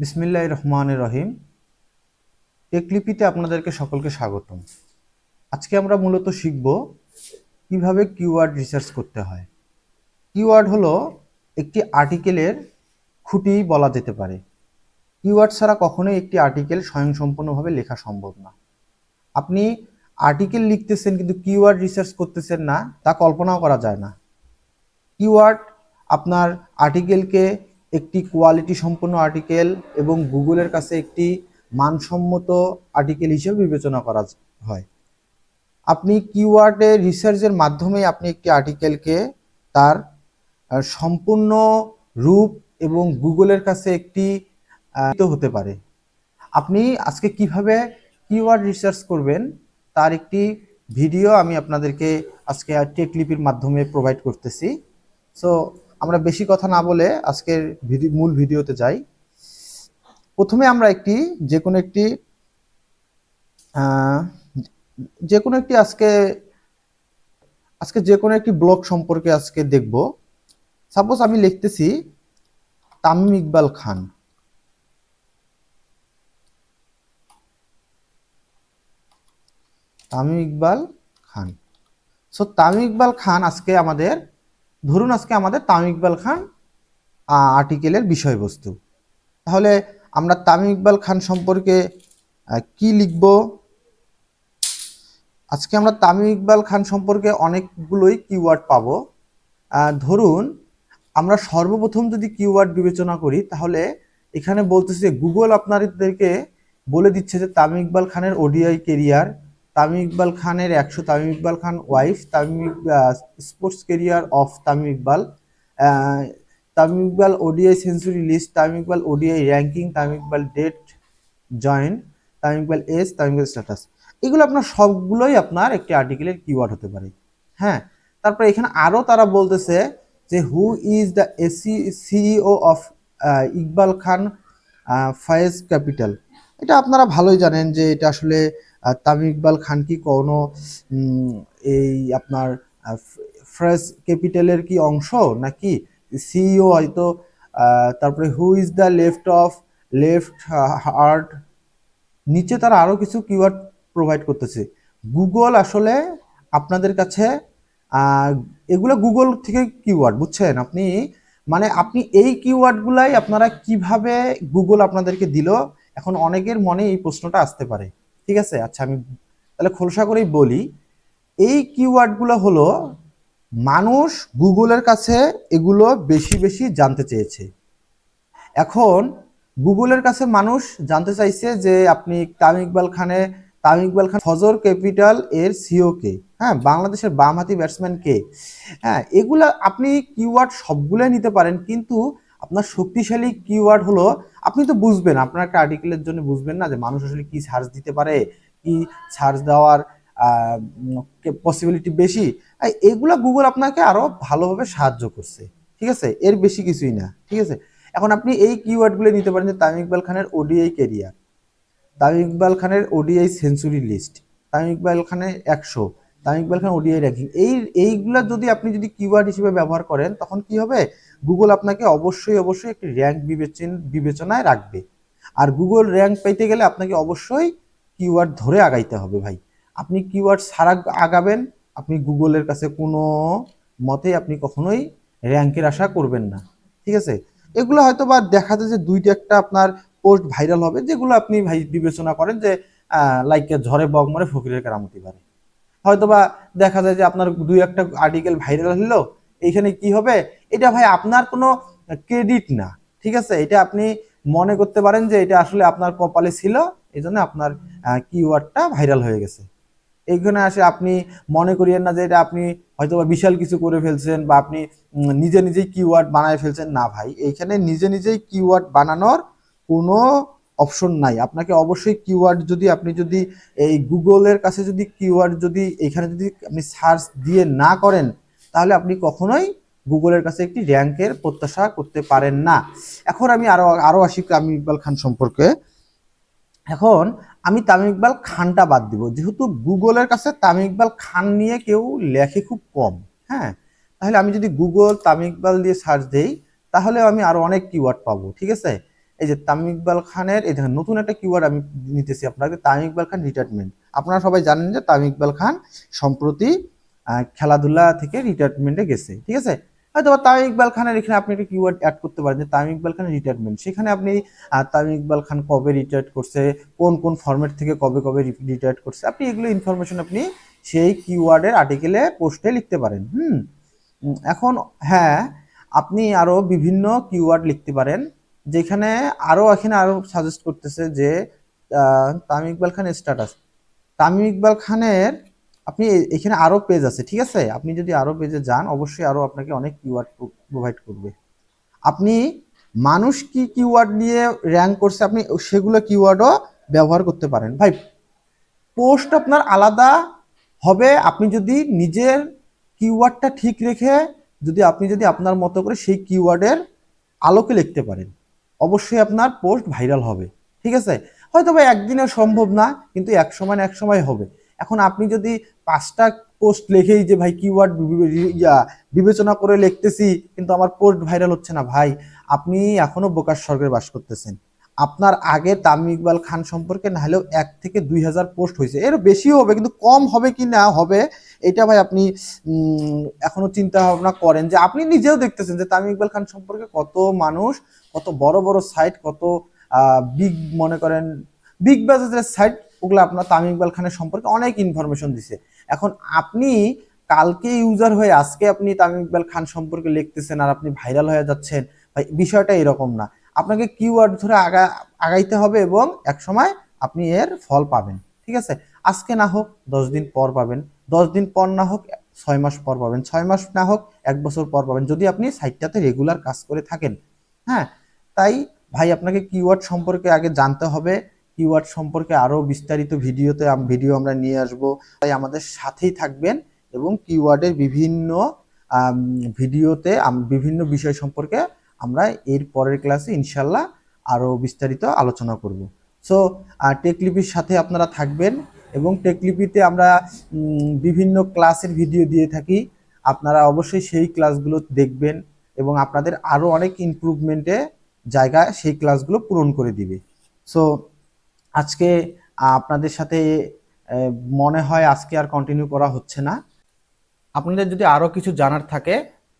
বিসমিল্লাহ রহমান রহিম। টেকলিপিতে আপনাদেরকে সকলকে স্বাগতম। আজকে আমরা মূলত শিখব কীভাবে কিওয়ার্ড রিসার্চ করতে হয়। কিওয়ার্ড হলো একটি আর্টিকেলের খুঁটি বলা যেতে পারে। কিওয়ার্ড ছাড়া কখনোই একটি আর্টিকেল স্বয়ংসম্পূর্ণভাবে লেখা সম্ভব না। আপনি আর্টিকেল লিখতেছেন কিন্তু কিওয়ার্ড রিসার্চ করতেছেন না, তা কল্পনাও করা যায় না। কিওয়ার্ড আপনার আর্টিকেলকে একটি কোয়ালিটি সম্পন্ন আর্টিকেল এবং গুগলের কাছে একটি মানসম্মত আর্টিকেল হিসেবে বিবেচনা করা হয়। আপনি কিওয়ার্ডে রিসার্চের মাধ্যমে আপনি একটি আর্টিকেলকে তার সম্পূর্ণ রূপ এবং গুগলের কাছে একটি হতে পারে। আপনি আজকে কীভাবে কিওয়ার্ড রিসার্চ করবেন তার একটি ভিডিও আমি আপনাদেরকে আজকে টেকলিপির মাধ্যমে প্রোভাইড করতেছি। সো আমরা বেশি কথা না বলে আজকের মূল ভিডিওতে যাই। প্রথমে আমরা একটি, যে কোনো একটি যে কোনো একটি আজকে আজকে যে কোনো একটি ব্লগ সম্পর্কে আজকে দেখব। সাপোজ আমি লিখতেছি, তামিম ইকবাল খান। তামিম ইকবাল খান। সো তামিম ইকবাল খান আজকে আমাদের ধরুন আজকে আমাদের তামিম ইকবাল খান আর্টিকেলের বিষয়বস্তু। তাহলে আমরা তামিম ইকবাল খান সম্পর্কে কি লিখব? আজকে আমরা তামিম ইকবাল খান সম্পর্কে অনেকগুলোই কিওয়ার্ড পাবো। ধরুন আমরা সর্বপ্রথম যদি কিওয়ার্ড বিবেচনা করি, তাহলে এখানে বলতেছে গুগল আপনাদেরকে বলে দিচ্ছে যে, তামিম ইকবাল খানের ওডিআই কেরিয়ার তামিম ইকবাল খানের একশো Tamim Iqbal Khan wife, Tamim sports career of Tamim Iqbal. Tamim Iqbal ODI century list, Tamim Iqbal ODI ranking, Tamim Iqbal date join, Tamim Iqbal age, Tamim Iqbal status. এগুলো আপনার সবগুলোই আপনার একটি আর্টিকেলের keyword হতে পারে। হ্যাঁ তারপরে এখানে আরও তারা বলতেছে যে who is the AC CEO of Iqbal Khan Faiz capital? এটা আপনারা ভালোই জানেন যে এটা আসলে তামিম ইকবাল খান কি কোনো এই আপনার ফ্রেশ ক্যাপিটালের কি অংশ নাকি? সিইও হয়তো তারপরে who is the left of left heart নিচে তারা আরও কিছু কিওয়ার্ড প্রোভাইড করতেছে। গুগল আসলে আপনাদের কাছে এগুলো গুগল থেকে কিওয়ার্ড বুঝছেন আপনি? মানে আপনি এই কিওয়ার্ডগুলাই আপনারা কীভাবে গুগল আপনাদেরকে দিল? এখন অনেকের মনে এই প্রশ্নটা আসতে পারে। ঠিক আছে? আচ্ছা আমি তাহলে খোলসা করেই বলি। এই কিওয়ার্ডগুলো হলো, মানুষ গুগলের কাছে এগুলো বেশি বেশি জানতে চেয়েছে। এখন গুগলের কাছে মানুষ জানতে চাইছে যে আপনি তামিম ইকবাল খানে, তামিম ইকবাল খান ফজর ক্যাপিটাল এর সিও কে? হ্যাঁ বাংলাদেশের বামহাতি ব্যাটসম্যান কে? হ্যাঁ এগুলা আপনি কিওয়ার্ড সবগুলোই নিতে পারেন, কিন্তু আপনার শক্তিশালী কিওয়ার্ড হলো, আপনি তো বুঝবেন আপনার একটা আর্টিকেলের জন্য বুঝবেন না যে মানুষ আসলে কি সার্চ দিতে পারে, কি সার্চ দেওয়ার পসিবিলিটি বেশি। এগুলা গুগল আপনাকে আরও ভালোভাবে সাহায্য করছে, ঠিক আছে? এর বেশি কিছুই না, ঠিক আছে? এখন আপনি এই কিওয়ার্ডগুলো নিতে পারেন যে তামিম ইকবাল খানের ওডিআই কেরিয়ার তামিম ইকবাল খানের ODI century list Tamim Iqbal খানের একশো তামিম ইকবাল খান ওডিআই র্যাঙ্কিং এই, এইগুলা যদি আপনি যদি কিওয়ার্ড হিসেবে ব্যবহার করেন, তখন কি হবে? গুগল আপনাকে অবশ্যই অবশ্যই একটি র্যাঙ্ক বিবেচন, বিবেচনায় রাখবে। আর গুগল র্যাঙ্ক পেতে গেলে আপনাকে অবশ্যই কিওয়ার্ড ধরে আগাইতে হবে ভাই। আপনি কিওয়ার্ড ছাড়া আগাবেন, আপনি গুগলের কাছে কোনো মতে আপনি কখনোই র্যাঙ্কের আশা করবেন না। ঠিক আছে? এগুলো হয়তো বা দেখা যায় যে দুইটা একটা আপনার পোস্ট ভাইরাল হবে, যেগুলো আপনি ভাই বিবেচনা করেন যে লাইক ঝড়ে বগ মরে ফকিরের কেরামতি পারে হয়তো বা দেখা যায় যে আপনার দুই একটা আর্টিকেল ভাইরাল হলো, এইখানে কি হবে? এটা ভাই আপনার কোনো ক্রেডিট না, ঠিক আছে? এটা আপনি মনে করতে পারেন যে এটা আসলে আপনার কপালে ছিল এই জন্য আপনার কিওয়ার্ডটা ভাইরাল হয়ে গেছে। এইখানে আসে আপনি মনে করিয়েন না যে এটা আপনি হয়তো বা বিশাল কিছু করে ফেলছেন বা আপনি নিজে নিজেই কিওয়ার্ড বানায় ফেলছেন। না ভাই, এইখানে নিজে নিজেই কিওয়ার্ড বানানোর কোনো অপশন নাই। আপনাকে অবশ্যই কিওয়ার্ড যদি আপনি যদি এই গুগলের কাছে যদি কিওয়ার্ড যদি এখানে যদি আপনি সার্চ দিয়ে না করেন, তাহলে আপনি কখনোই গুগলের কাছে একটি র্যাঙ্কের প্রত্যাশা করতে পারেন না। এখন আমি আরও আরও আসি তামিম ইকবাল খান সম্পর্কে। এখন আমি তামিম ইকবাল খানটা বাদ দিব। যেহেতু গুগলের কাছে তামিম ইকবাল খান নিয়ে কেউ লেখে খুব কম হ্যাঁ? তাহলে আমি যদি গুগল তামিম ইকবাল দিয়ে সার্চ দেই তাহলে আমি আরও অনেক কিওয়ার্ড পাবো, ঠিক আছে? এই যে তামিম ইকবাল খানের, এই দেখেন নতুন একটা কিওয়ার্ড আমি নিতেছি আপনাকে, তামিম ইকবাল খান রিটায়ারমেন্ট আপনারা সবাই জানেন যে তামিম ইকবাল খান সম্প্রতি খেলাধুলা থেকে রিটায়ারমেন্টে গেছে, ঠিক আছে? হয়তো তামিম ইকবাল খানের এখানে আপনি একটা কিওয়ার্ড অ্যাড করতে পারেন যে তামিম ইকবাল খানের রিটায়ারমেন্ট সেখানে আপনি ইকবাল খান কবে রিটায়ার্ড করছে, কোন কোন ফরম্যাট থেকে কবে কবে রিটায়ার্ড করছে, আপনি এগুলো ইনফরমেশন আপনি সেই কিওয়ার্ডের আর্টিকেলে পোস্টে লিখতে পারেন, হুম? এখন হ্যাঁ আপনি আরও বিভিন্ন কিওয়ার্ড লিখতে পারেন। যেখানে আরও এখানে আরও সাজেস্ট করতেছে যে তামিম ইকবাল খানের স্ট্যাটাস তামিম ইকবাল খানের, আপনি এখানে আরও পেজ আছে, ঠিক আছে? আপনি যদি আরও পেজে যান, অবশ্যই আরও আপনাকে অনেক কিওয়ার্ড প্রোভাইড করবে। আপনি মানুষ কি কিওয়ার্ড নিয়ে র্যাঙ্ক করছে, আপনি সেগুলো কিওয়ার্ডও ব্যবহার করতে পারেন। ভাই পোস্ট আপনার আলাদা হবে, আপনি যদি নিজের কিওয়ার্ডটা ঠিক রেখে যদি, আপনি যদি আপনার মতো করে সেই কিওয়ার্ডের আলোকে লিখতে পারেন। অবশ্যই আপনার পোস্ট ভাইরাল হবে ঠিক আছে? হয়তো ভাই একদিনে সম্ভব না কিন্তু এক সময় এক সময় হবে। এখন আপনি যদি পাঁচটা পোস্ট লেখেই যে ভাই কিওয়ার্ড বিবেচনা করে লিখতেছি কিন্তু আমার পোস্ট ভাইরাল হচ্ছে না। ভাই আপনি এখনও বোকার স্বর্গে বাস করতেছেন। আপনার আগে তামিম ইকবাল খান সম্পর্কে না হলেও এক থেকে দুই হাজার পোস্ট হয়েছে। এর বেশিও হবে কিন্তু কম হবে কি না হবে এটা ভাই আপনি উম, এখনও চিন্তা ভাবনা করেন যে আপনি নিজেও দেখতেছেন যে তামিম ইকবাল খান সম্পর্কে কত মানুষ কত বড় বড় সাইট কত বিগ মনে করেন বিগ বাজারের সাইট ওগুলো আপনার তামিম ইকবাল খানের সম্পর্কে অনেক ইনফরমেশন দিছে। এখন আপনি কালকে ইউজার হয়ে আজকে আপনি তামিম ইকবাল খান সম্পর্কে লিখতেছেন আর আপনি ভাইরাল হয়ে যাচ্ছেন বিষয়টা এরকম না। আপনাকে কিওয়ার্ড ধরে আগা, আগাইতে হবে এবং এক সময় আপনি এর ফল পাবেন, ঠিক আছে? আজকে না হোক, দশ দিন পর পাবেন। দশ দিন পর না হোক, ছয় মাস পর পাবেন। ছয় মাস না হোক, এক বছর পর পাবেন। যদি আপনি সাইটটাতে রেগুলার কাজ করে থাকেন হ্যাঁ তাই ভাই, আপনাকে কিওয়ার্ড সম্পর্কে আগে জানতে হবে। কিওয়ার্ড সম্পর্কে আরও বিস্তারিত ভিডিওতে ভিডিও আমরা নিয়ে আসব। তাই আমাদের সাথেই থাকবেন এবং কিওয়ার্ডের বিভিন্ন ভিডিওতে বিভিন্ন বিষয় সম্পর্কে আমরা এর পরের ক্লাসে ইনশাল্লাহ আরও বিস্তারিত আলোচনা করব। সো টেকলিপির সাথে আপনারা থাকবেন এবং টেকলিপিতে আমরা বিভিন্ন ক্লাসের ভিডিও দিয়ে থাকি। আপনারা অবশ্যই সেই ক্লাসগুলো দেখবেন এবং আপনাদের আরও অনেক ইমপ্রুভমেন্টে জায়গা সেই ক্লাসগুলো পূরণ করে দিবে। সো আজকে আপনাদের সাথে মনে হয় আজকে আর কন্টিনিউ করা হচ্ছে না। আপনাদের যদি আরও কিছু জানার থাকে,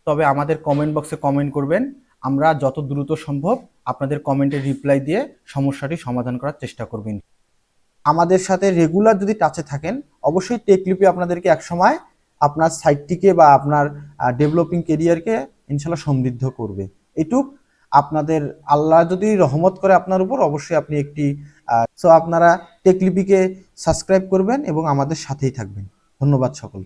তবে আমাদের কমেন্ট বক্সে কমেন্ট করবেন। আমরা যত দ্রুত সম্ভব আপনাদের কমেন্টের রিপ্লাই দিয়ে সমস্যাটি সমাধান করার চেষ্টা করবেন আমাদের সাথে রেগুলার যদি টাচে থাকেন, অবশ্যই টেকলিপি আপনাদেরকে একসময় আপনার সাইটটিকে বা আপনার ডেভেলপিং কেরিয়ারকে ইনশাল্লাহ সমৃদ্ধ করবে। এটুক আপনাদের আল্লাহ যদি রহমত করে আপনার উপর, অবশ্যই আপনি একটি সো আপনারা টেকলিপিকে সাবস্ক্রাইব করবেন এবং আমাদের সাথেই থাকবেন। ধন্যবাদ সকল